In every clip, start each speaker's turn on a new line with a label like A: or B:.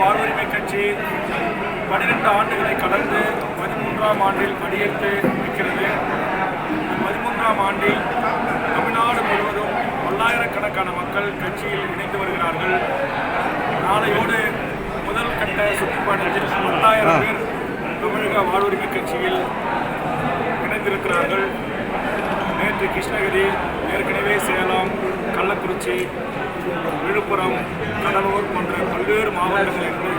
A: வாழ்வுரிமை கட்சி பன்னிரெண்டு ஆண்டுகளை கடந்து பதிமூன்றாம் ஆண்டில் படியேற்று இருக்கிறது பதிமூன்றாம் ஆண்டில் தமிழ்நாடு முழுவதும் பல்லாயிரக்கணக்கான மக்கள் கட்சியில் இணைந்து வருகிறார்கள். நாளையோடு முதல் கட்ட சுற்றுப்பயணத்தில் பத்தாயிரம் பேர் தமிழக வாழ்வுரிமை கட்சியில் இணைந்திருக்கிறார்கள். நேற்று கிருஷ்ணகிரி ஏற்கனவே சேலம் கள்ளக்குறிச்சி விழுப்புரம் கடலூர் போன்ற பல்வேறு மாவட்டங்களிலிருந்து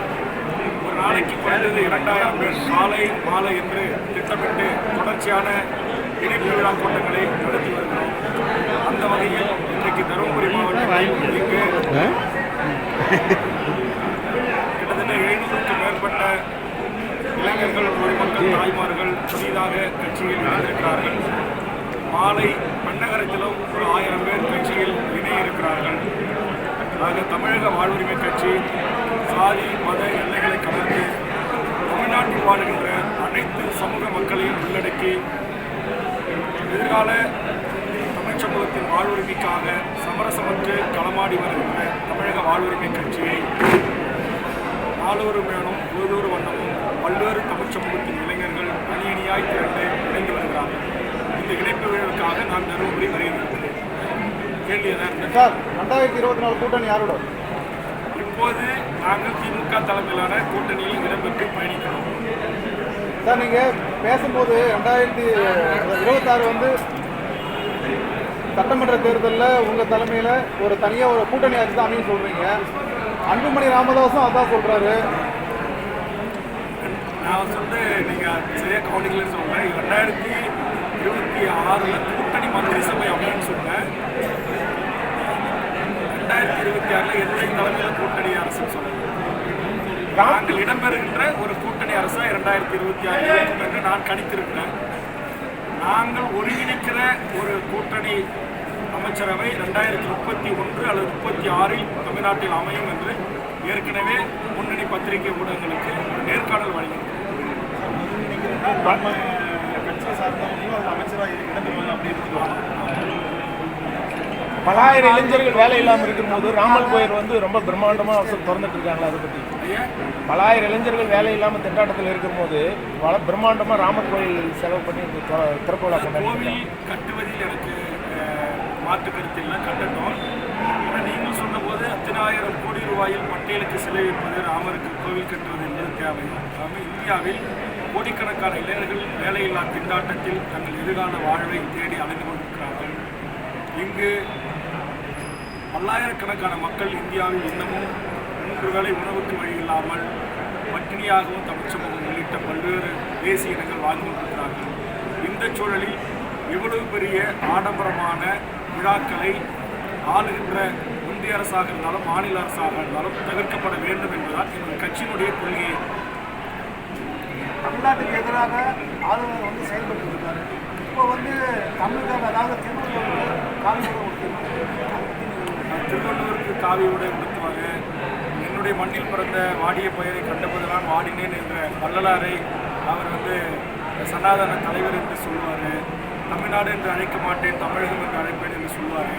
A: ஒரு நாளைக்கு குறைந்தது இரண்டாயிரம் பேர் காலை மாலை என்று திட்டமிட்டு தொடர்ச்சியான இணைப்பு விழா கூட்டங்களை நடத்தி வருகிறோம். அந்த வகையில் இன்றைக்கு தருமபுரி மாவட்டத்தில் இங்கு கிட்டத்தட்ட எழுநூறுக்கும் மேற்பட்ட இளைஞர்கள் பொதுமக்கள் தாய்மார்கள் புதிதாக கட்சியில் இணைந்திருக்கிறார்கள். மாலை பெண்ணகரத்திலும் ஒரு ஆயிரம் பேர் கட்சியில் இணைய இருக்கிறார்கள் அது தமிழக வாழ்வுரிமை கட்சி சாதி மத எல்லைகளை கடந்து தமிழ்நாட்டில் வாழ்கின்ற அனைத்து சமூக மக்களையும் உள்ளடக்கி எதிர்கால தமிழ் சமூகத்தின் வாழ்வுரிமைக்காக சமரசமற்று களமாடி வருகின்ற தமிழக வாழ்வுரிமை கட்சியை நாளொரு மேலும் ஒவ்வொரு வண்ணமும் பல்வேறு தமிழ் சமூகத்தின் இளைஞர்கள் அணி அணியாய் திரண்டு இணைந்து வருகிறார்கள். இந்த இணைப்பு விழாவுக்காக நான் தருமபுரி வருகிறேன். கேள்வி
B: சார் ரெண்டாயிரத்தி இருபத்தி நாலு கூட்டணி யாரோட?
A: இப்போது நாங்கள் திமுக தலைமையிலான கூட்டணியில் இடம்பெற்று பயணிக்கிறோம்.
B: சார் நீங்கள் பேசும்போது ரெண்டாயிரத்தி இருபத்தாறு வந்து சட்டமன்ற தேர்தலில் உங்கள் தலைமையில் ஒரு தனியாக ஒரு கூட்டணி ஆட்சி தான் அமையும் சொல்கிறீங்க அன்புமணி ராமதாஸும் அதான் சொல்கிறாரு
A: நான் வந்து நீங்கள் சரியாக கவுண்டிங்கில் சொல்கிறேன் ரெண்டாயிரத்தி இருபத்தி ஆறில் கூட்டணி மந்திரி சபை அமைன்னு சொன்னேன். ரெண்டாயிரத்தி இருபத்தி ஆறில் எத்தனை தலைமையில் கூட்டணி அரசு சொல்லுங்கள் நாங்கள் இடம்பெறுகின்ற ஒரு கூட்டணி அரசு இரண்டாயிரத்தி இருபத்தி ஆறு என்று நான் கணித்திருக்கிறேன். நாங்கள் ஒருங்கிணைக்கிற ஒரு கூட்டணி அமைச்சரவை ரெண்டாயிரத்தி முப்பத்தி ஒன்று அல்லது முப்பத்தி ஆறில் தமிழ்நாட்டில் அமையும் என்று ஏற்கனவே முன்னணி பத்திரிகை ஊடகங்களுக்கு நேர்காணல்
B: வழங்கியிருக்கிறது அமைச்சராக இடம்பெறுவாங்க அப்படின்னு
C: பலாயிரம் இளைஞர்கள் வேலை இல்லாமல் இருக்கும்போது ராமல் கோயில் வந்து ரொம்ப பிரம்மாண்டமாக அவசரம் திறந்துட்டு இருக்காங்களா அதை பற்றி பலாயிரம் இளைஞர்கள் வேலை இல்லாமல் திண்டாட்டத்தில் இருக்கும்போது பல பிரம்மாண்டமாக ராமர் கோயில் செலவு பண்ணி திறப்பு விழா கொண்டாடி
A: கோவில் கட்டுவதில் எனக்கு மாற்று கருத்து இல்லை கட்டட்டும் ஆனால் நீங்கள் சொன்னபோது அத்தனாயிரம் கோடி ரூபாயில் பட்டியலுக்கு சிலை வைப்பது ராமருக்கு கோவில் கட்டுவது என்பது தேவை. ஆக இந்தியாவில் கோடிக்கணக்கான இளைஞர்கள் வேலையில்லா திண்டாட்டத்தில் தங்கள் எதிர்கால வாழ்வை தேடி அலைந்து கொண்டிருக்கிறார்கள். இங்கு பல்லாயிரக்கணக்கான மக்கள் இந்தியாவில் இன்னமும் மூன்று வேளை உணவுக்கு வழி இல்லாமல் பட்டினியாகவும் தமிழ்ச்சமூகம் உள்ளிட்ட பல்வேறு தேசிய இனங்கள் வாழ்ந்து கொண்டிருக்கிறார்கள். இந்த சூழலில் இவ்வளவு பெரிய ஆடம்பரமான விழாக்களை ஆளுகின்ற ஒன்றிய அரசாக இருந்தாலும் மாநில அரசாக இருந்தாலும் தவிர்க்கப்பட வேண்டும் என்பதால் எங்கள் கட்சியினுடைய கொள்கையை.
B: தமிழ்நாட்டுக்கு எதிராக ஆளுநர் வந்து செயல்பட்டு இருக்காரு. இப்போ வந்து தமிழுக்காக அதாவது திருவள்ளுவர் காவிரி
A: திருவள்ளுவருக்கு காவி உடை உடுத்துவாங்க. என்னுடைய மண்ணில் பிறந்த வாடிய பெயரை கண்டபோதுதான் வாடினேன் என்ற வள்ளலாரை அவர் வந்து சனாதன தலைவர் என்று சொல்லுவார் தமிழ்நாடு என்று அழைக்க மாட்டேன் தமிழகம் என்று அழைப்பேன் என்று சொல்லுவார்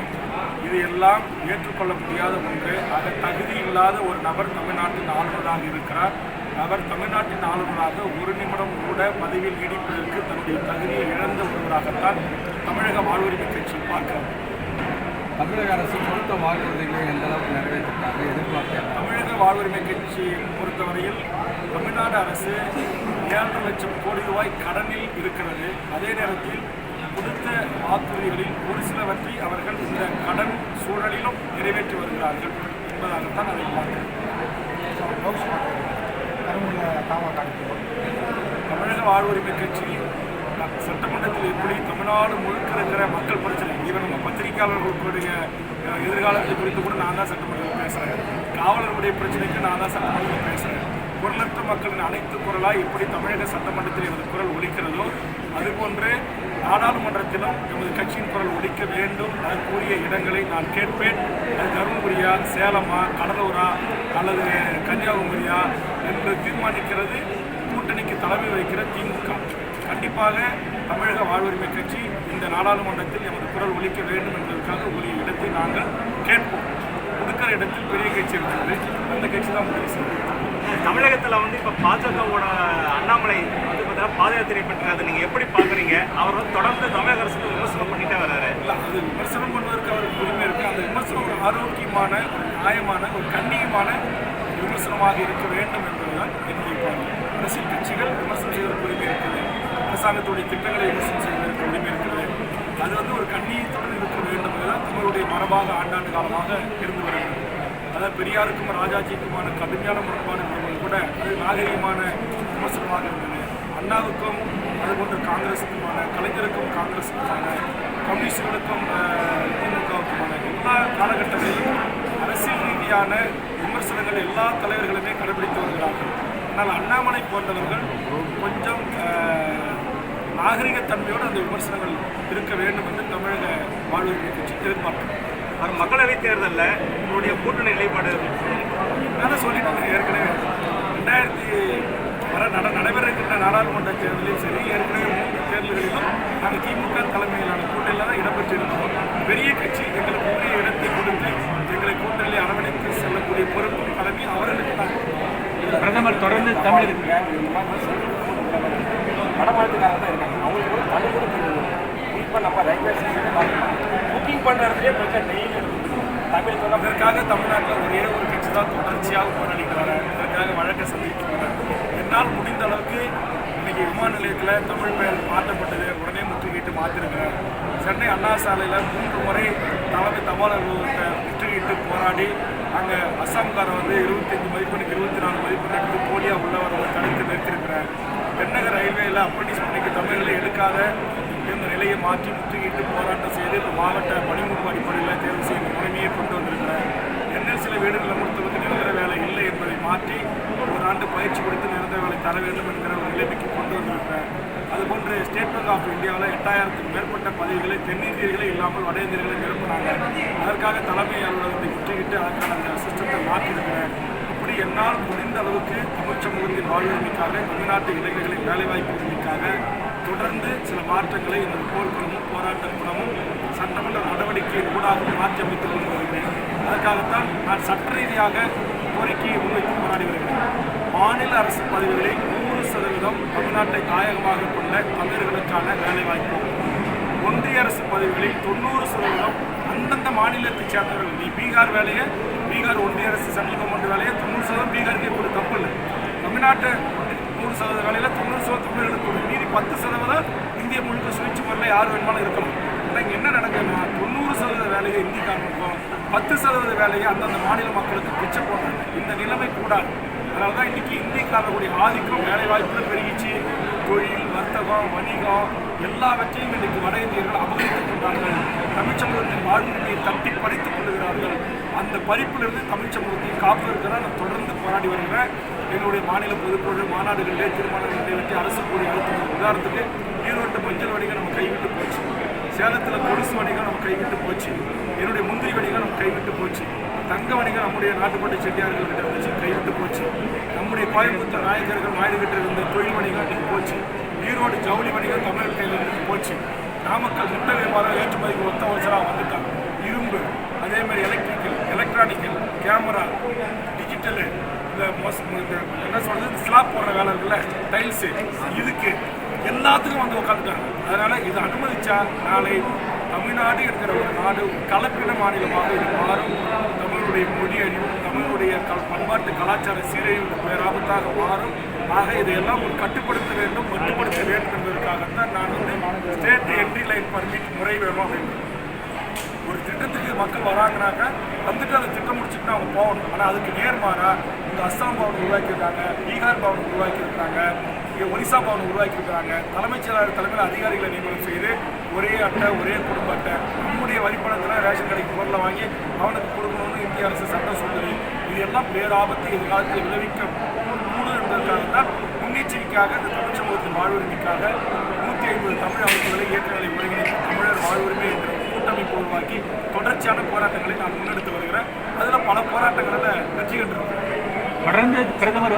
A: இது எல்லாம் ஏற்றுக்கொள்ள முடியாத ஒன்று அது தகுதி இல்லாத ஒரு நபர் தமிழ்நாட்டின் ஆளுநராக இருக்கிறார். அவர் தமிழ்நாட்டின் ஆளுநராக ஒரு நிமிடம் கூட பதவியில் நீடிப்பதற்கு தன்னுடைய தகுதியை இழந்த ஒருவராகத்தான் தமிழக வாழ்வுரிமை கட்சி பார்க்கிறார்
D: தமிழக அரசு கொடுத்த வாக்குறுதிகளை எந்த அளவுக்கு நிறைவேற்றிருக்காங்க? எதிர்பார்க்க
A: தமிழக வாழ்வுரிமை கட்சி பொறுத்தவரையில் தமிழ்நாடு அரசு ஏழரை லட்சம் கோடி ரூபாய் கடனில் இருக்கிறது. அதே நேரத்தில் கொடுத்த வாக்குறுதிகளில் ஒரு சிலவற்றை அவர்கள் இந்த கடன் சூழலிலும் நிறைவேற்றி வருகிறார்கள் என்பதாகத்தான் அதை பார்க்கிறேன் தமிழக வாழ்வுரிமை கட்சி சட்டமன்றத்தில் எப்படி தமிழ்நாடு முழுக்க இருக்கிற மக்கள் பிரச்சனை ஈவன் நம்ம பத்திரிகையாளர்களுடைய எதிர்காலத்தை குறித்து கூட நான் தான் சட்டமன்றத்தில் பேசுகிறேன் காவலர்களுடைய பிரச்சனைக்கு நான் தான் சட்டமன்றத்தில் பேசுகிறேன் குரலற்ற மக்களின் அனைத்து குரலாக எப்படி தமிழக சட்டமன்றத்தில் எனது குரல் ஒழிக்கிறதோ அதுபோன்று நாடாளுமன்றத்திலும் எமது கட்சியின் குரல் ஒழிக்க வேண்டும். அதற்குரிய இடங்களை நான் கேட்பேன். அது தருமபுரியா சேலமா கடலூரா அல்லது கன்னியாகுமரியா என்று தீர்மானிக்கிறது. கூட்டணிக்கு தலைமை வகிக்கிற திமுக. கண்டிப்பாக தமிழக வாழ்வுரிமை கட்சி இந்த நாடாளுமன்றத்தில் எமது குரல் ஒலிக்க வேண்டும் என்பதற்காக உரிய இடத்தை நாங்கள் கேட்போம். கொடுக்கிற இடத்தில் பெரிய கட்சி இருக்கிறது. அந்த கட்சி தான் முடிவு செய்யும்
E: தமிழகத்தில் வந்து இப்போ பாஜகவோட அண்ணாமலை வந்து பார்த்தீங்கன்னா பாத யாத்திரை பற்றி அதை நீங்கள் எப்படி பார்க்குறீங்க அவர் வந்து தொடர்ந்து தமிழக அரசுக்கு விமர்சனம் பண்ணிட்டே வர்றாரு.
A: இல்லை அது விமர்சனம் பண்ணுவதற்கு அவருக்கு உரிமை இருக்குது அந்த விமர்சனம் ஒரு ஆரோக்கியமான ஒரு நியாயமான ஒரு கண்ணியமான விமர்சனமாக இருக்க வேண்டும் என்பதுதான் என்னுடைய பார்வை அரசியல் கட்சிகள் விமர்சனம் செய்வதற்கு உரிமை இருக்குது அரசாங்கத்துடைய திட்டங்களை விமர்சனம் செய்வதற்கு உரிமை இருக்கிறது. அது வந்து ஒரு கண்ணியத்துடன் இருக்க வேண்டும் என்பதுதான் தமிழுடைய மரபாக ஆண்டாண்டு காலமாக இருந்து வருகிறது. அதாவது பெரியாருக்கும் ராஜாஜிக்குமான கடுமையான முரண்பாடு இருந்தவங்க கூட அது நாகரிகமான விமர்சனமாக இருந்தது. அண்ணாவுக்கும் அதுபோன்ற காங்கிரஸுக்குமான கலைஞருக்கும் காங்கிரஸுக்குமான கம்யூனிஸ்டுகளுக்கும் திமுகவுக்குமான எல்லா காலகட்டங்களிலும் அரசியல் ரீதியான விமர்சனங்கள் எல்லா தலைவர்களுமே கடைபிடித்து வருகிறார்கள். ஆனால் அண்ணாமலை போன்றவர்கள் கொஞ்சம் நாகரிகத்தன்மையோடு அந்த விமர்சனங்கள் இருக்க வேண்டும் என்று தமிழக வாழ்வுரிமை கட்சி எதிர்பார்க்கிறது.
E: அவர் மக்களவைத் தேர்தலில் உங்களுடைய கூட்டணி நிலைப்பாடு
A: நான் சொல்லிட்டேன் ஏற்கனவே. ரெண்டாயிரத்தி வர நட நடைபெற இருக்கின்ற நாடாளுமன்ற தேர்தலிலும் சரி ஏற்கனவே மூன்று தேர்தல்களிலும் நாங்கள் திமுக தலைமையிலான கூட்டணியில் தான் இடம்பெற்றிருக்கிறோம் பெரிய கட்சி எங்களுக்கு உரிய இடத்தை கொடுத்து எங்களை கூட்டணியில் அரவணைத்து செல்லக்கூடிய பொறுப்பும் கடமை அவர்களுக்கு தான்
E: பிரதமர் தொடர்ந்து தமிழக
F: வடமாநிலத்துக்காக தான் இருக்காங்க அவங்களுக்கு கூட தமிழ் கூட குறிப்பாக நம்ம ரயில்வே ஸ்டேஷன் புக்கிங் பண்ணுற இடத்துலேயே பிரச்சனை டெய்லி தமிழ் சொன்னால்
A: அதற்காக தமிழ்நாட்டில் ஒரே ஒரு கட்சி தான் தொடர்ச்சியாக போராடிட்டு வர இதற்காக வழக்கை சந்தித்து வர என்னால் முடிந்த அளவுக்கு இன்றைக்கி விமான நிலையத்தில் தமிழ் பெயர் மாற்றப்பட்டது உடனே முற்றுகையிட்டு மாற்றிருக்கிறேன் சென்னை அண்ணா சாலையில் மூன்று முறை தலைமை தபால் அலுவலகத்தை முற்றுகையிட்டு போராடி அங்கே அஸ்ஸாம்காரன் வந்து இருபத்தஞ்சு மதிப்பெண்ணுக்கு இருபத்தி நாலு மதிப்பெண் எடுத்து போலியாக உள்ளவர்களை தடுத்து நிறுத்தியிருக்கிறேன் தென்னக ரயில்வேயில் அப்ரண்டிஸ் பண்ணிக்கு தமிழில் எடுக்காத இந்த நிலையை மாற்றி முற்றுகையிட்டு போராட்டம் செய்து இந்த மாவட்ட பணிமுக அடிப்படையில் தேர்வு செய்யும் முறைமையை கொண்டு வந்திருக்கிறேன் என்எல்சியில் வீடுகளை பொறுத்தவரைக்கும் நிரந்தர வேலை இல்லை என்பதை மாற்றி ஒரு ஆண்டு பயிற்சி கொடுத்து நிரந்தர தர வேண்டும் என்கிற ஒரு நிலைமைக்கு கொண்டு வந்திருக்கிறேன் அதுபோன்று ஸ்டேட் பேங்க் ஆஃப் இந்தியாவில் எட்டாயிரத்துக்கு மேற்பட்ட பதவிகளை தென்னிந்தியர்களே இல்லாமல் வட இந்தியர்களை நிரப்புனாங்க அதற்காக தலைமை அலுவலகத்தை முற்றுகிட்டு அதற்கான அந்த சிஸ்டத்தை மாற்றிருக்கிறேன் இப்படி என்னால் முடிந்த அளவுக்கு தமிழ் சமூகத்தின் வாழ்வுரிமைக்காக தமிழ்நாட்டு இளைஞர்களின் வேலைவாய்ப்பு உரிமைக்காக தொடர்ந்து சில மாற்றங்களை இந்த போர்க்குளமும் போராட்ட குணமும் சட்டமன்ற நடவடிக்கையின் ஊடாக மாற்றியமைத்துக் கொண்டு வருகிறேன். அதற்காகத்தான் நான் சட்ட ரீதியாக கோரிக்கையை முன்வைத்து போராடி வருகிறேன். மாநில அரசு பதவிகளில் நூறு சதவீதம் தமிழ்நாட்டை தாயகமாக கொண்ட தமிழர்களுக்கான வேலைவாய்ப்பு. ஒன்றிய அரசு பதவிகளில் தொண்ணூறு சதவீதம் அந்தந்த மாநிலத்தைச் சேர்ந்தவர்கள். நீ பீகார் வேலையை பீகார் ஒன்றிய அரசு சென்ட்ரல் கவர்மெண்ட் வேலையை தொண்ணூறு சதவீதம் பீகாருக்கு ஒரு தப்பு இல்லை. தமிழ்நாட்டு நூறு சதவீத வேலையில் தொண்ணூறு சதவீதம் தமிழர்களுக்கு மீதி பத்து சதவீதம் இந்திய முழுக்க சுவிட்ச் முறையில் யார் வேணுமாலும் இருக்கணும் இன்னைக்கு என்ன நடக்குதுன்னா தொண்ணூறு சதவீத வேலையை இந்திக்காரனுக்கும் பத்து சதவீத வேலையை அந்தந்த மாநில மக்களுக்கு பிச்சை போடுறாங்க இந்த நிலைமை கூடாது. அதனால தான் இன்றைக்கி இந்திக்காரர்களுடைய ஆதிக்கம் வேலை பெருகிச்சு. தொழில் வர்த்தகம் வணிகம் எல்லாவற்றையும் இன்றைக்கு வட இந்தியர்கள் அபகரித்துக் கொண்டார்கள். தமிழ் சமூகத்தின் வாழ்வுரிமையை தட்டி பறித்துக் கொள்கிறார்கள் அந்த பறிப்பிலிருந்து தமிழ் சமூகத்தை காப்பதற்காக நான் தொடர்ந்து போராடி வருகிறேன். என்னுடைய மாநில பொதுக்குழு மாநாடுகளிலே தீர்மானங்களை வச்சு அரசு கூடிய அழுத்தம் உதாரணத்துக்கு ஈரோட்டு மஞ்சள் வணிகம் நம்ம கைவிட்டு போச்சு. சேலத்தில் கொலுசு வணிகம் நம்ம கைவிட்டு போச்சு. என்னுடைய முந்திரி வணிகம் நம்ம கைவிட்டு போச்சு. தங்க வணிகம் நம்முடைய நாட்டுப்பட்ட செட்டியார்கள் கிட்ட இருந்துச்சு கைவிட்டு போச்சு. நம்முடைய கோயம்புத்தூர் நாயக்கர்கள் நாயுடுகிட்ட இருந்த தொழில் வணிகம் போச்சு. ஈரோடு ஜவுளி வணிகம் தமிழர் கையில் இருந்து போச்சு. நாமக்கல் முட்டை வியாபாரம் ஏற்றுமதிக்கு ஒத்த அவசரம் வந்துட்டாங்க இரும்பு அதே மாதிரி எலக்ட்ரிக்கல் எலக்ட்ரானிக்கல் கேமரா டிஜிட்டலு இந்த மோஸ் என்ன சொல்றது? ஸ்லாப் போடுற வேலை இருக்குல்ல டைல்ஸு இதுக்கு எல்லாத்துக்கும் வந்து உட்காந்துட்டாங்க அதனால இது அனுமதிச்சா நாளை தமிழ்நாடு என்கிற ஒரு நாடு கலப்பின மாநிலமாக இது மாறும். தமிழுடைய மொழி அழிவும் தமிழுடைய கல் பண்பாட்டு கலாச்சார சீரழிவு பேராபத்தாக மாறும். ஆக இதையெல்லாம் ஒரு கட்டுப்படுத்த வேண்டும் மட்டுப்படுத்த வேண்டும் என்பதற்காகத்தான் நான் வந்து ஸ்டேட் என்ட்ரி லைன் பர்மிட் முறை வேணும் அப்படின்னு. ஒரு திட்டத்துக்கு மக்கள் வராங்கனாக்கா வந்துட்டு அந்த திட்டம் முடிச்சுட்டு அவங்க போகணும். ஆனால் அதுக்கு நேர்மாறா இந்த அஸ்ஸாம் பவன் உருவாக்கியிருக்காங்க பீகார் பவன் உருவாக்கியிருக்காங்க இங்கே ஒரிசா பவன் உருவாக்கியிருக்காங்க. தலைமைச் செயலாளர் தலைமையில் அதிகாரிகளை நியமனம் செய்து ஒரே அட்டை ஒரே குடும்ப அட்டை. நம்முடைய வரிப்பணத்தில் ரேஷன் கடைக்கு பொருளை வாங்கி அவனுக்கு கொடுக்கணும்னு இந்திய அரசு சட்டம் சொல்லுது. இது எல்லாம் பேராபத்து எதிர்காலத்தில் விளைவிக்க கூடும் என்பதற்காகத்தான் முன்னெச்சரிக்கையாக இந்த தமிழ் சமூகத்தின் வாழ்வுரிமைக்காக நூற்றி ஐம்பது தமிழ் அமைப்புகளை இயக்கங்களை ஒருங்கிணைத்து தமிழர் வாழ்வுரிமை என்ற கூட்டமைப்பு உருவாக்கி தொடர்ச்சியான போராட்டங்களை நான் முன்னெடுத்து வருகிறேன். அதில் பல போராட்டங்களில் வெற்றி கண்டிருக்கிறேன்.
E: தொடர்ந்து பிரதமர்